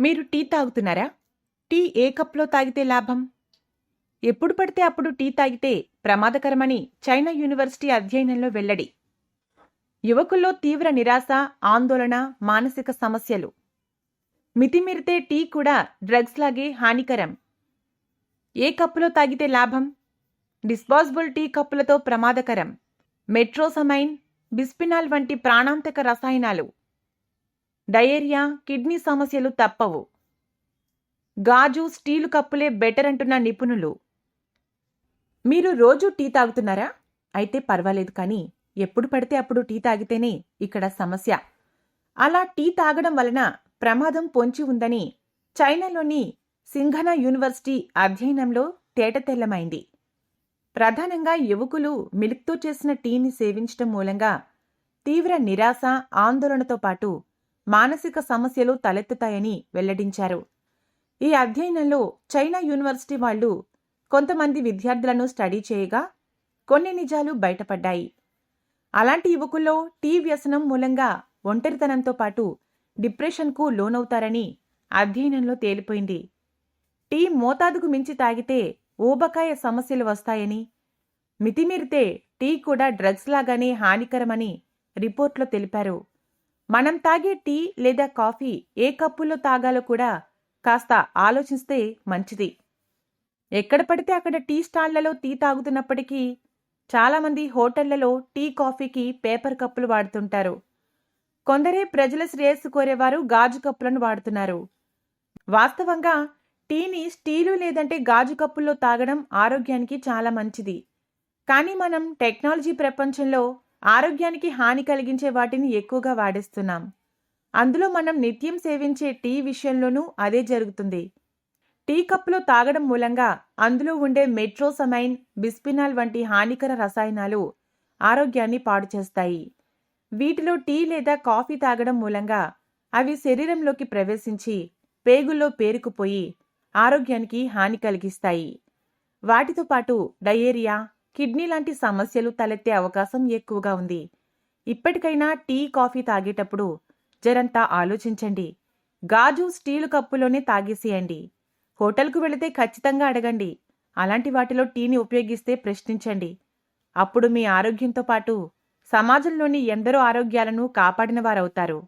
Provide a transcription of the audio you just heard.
మీరు tea తాగుతున్నారా? Tea ఏ కప్లో తాగితే లాభం? ఎప్పుడు పడితే అప్పుడు టీ తాగితే ప్రమాదకరమని చైనా యూనివర్సిటీ అధ్యయనంలో వెల్లడి. యువకుల్లో తీవ్ర నిరాశ ఆందోళన మానసిక సమస్యలు. మితిమీరితే టీ కూడా డ్రగ్స్ లాగే హానికరం. ఏ కప్పులో తాగితే లాభం? డిస్పాజబుల్ టీ కప్పులతో ప్రమాదకరం. మెట్రోసమైన్ బిస్పినాల్ వంటి ప్రాణాంతక రసాయనాలు. డయేరియా కిడ్నీ సమస్యలు తప్పవు. గాజు స్టీలు కప్పులే బెటర్ అంటున్న నిపుణులు. మీరు రోజు టీ తాగుతున్నారా? అయితే పర్వాలేదు కానీ ఎప్పుడు పడితే అప్పుడు టీ తాగితేనే ఇక్కడ సమస్య. అలా టీ తాగడం వలన ప్రమాదం పొంచి ఉందని చైనాలోని సింఘనా యూనివర్సిటీ అధ్యయనంలో తేటతెల్లమైంది ప్రధానంగా యువకులు మిల్క్తో చేసిన టీని సేవించటం మూలంగా తీవ్ర నిరాశ ఆందోళనతో పాటు మానసిక సమస్యలు తలెత్తుతాయని వెల్లడించారు. ఈ అధ్యయనంలో చైనా యూనివర్సిటీ వాళ్ళు కొంతమంది విద్యార్థులను స్టడీ చేయగా కొన్ని నిజాలు బయటపడ్డాయి. అలాంటి యువకుల్లో టీ వ్యసనం మూలంగా ఒంటరితనంతో పాటు డిప్రెషన్కు లోనవుతారని అధ్యయనంలో తేలిపోయింది. టీ మోతాదుకు మించి తాగితే ఊబకాయ సమస్యలు వస్తాయని మితిమీరితే టీ కూడా డ్రగ్స్ లాగానే హానికరమని రిపోర్ట్లో తెలిపారు. మనం తాగే టీ లేదా కాఫీ ఏ కప్పులో తాగాలో కూడా కాస్త ఆలోచిస్తే మంచిది. ఎక్కడ పడితే అక్కడ టీ స్టాళ్ళలో టీ తాగుతున్నప్పటికీ చాలామంది హోటళ్ళలో టీ కాఫీకి పేపర్ కప్పులు వాడుతుంటారు. కొందరే ప్రజల శ్రేయస్సు కోరేవారు గాజు కప్పులను వాడుతున్నారు. వాస్తవంగా టీని స్టీలు లేదంటే గాజు కప్పుల్లో తాగడం ఆరోగ్యానికి చాలా మంచిది. కానీ మనం టెక్నాలజీ ప్రపంచంలో ఆరోగ్యానికి హాని కలిగించే వాటిని ఎక్కువగా వాడేస్తున్నాం. అందులో మనం నిత్యం సేవించే టీ విషయంలోనూ అదే జరుగుతుంది. టీ కప్పులో తాగడం మూలంగా అందులో ఉండే మెట్రోసమైన్ బిస్పినాల్ వంటి హానికర రసాయనాలు ఆరోగ్యాన్ని పాడు చేస్తాయి. వీటిలో టీ లేదా కాఫీ తాగడం మూలంగా అవి శరీరంలోకి ప్రవేశించి పేగుల్లో పేరుకుపోయి ఆరోగ్యానికి హాని కలిగిస్తాయి. వాటితో పాటు డయేరియా కిడ్నీ లాంటి సమస్యలు తలెత్తే అవకాశం ఎక్కువగా ఉంది. ఇప్పటికైనా టీ కాఫీ తాగేటప్పుడు జరంతా ఆలోచించండి. గాజు స్టీలు కప్పులోనే తాగేసేయండి. హోటల్కు వెళితే ఖచ్చితంగా అడగండి. అలాంటి వాటిలో టీని ఉపయోగిస్తే ప్రశ్నించండి. అప్పుడు మీ ఆరోగ్యంతో పాటు సమాజంలోని ఎందరో ఆరోగ్యాలను కాపాడిన వారవుతారు.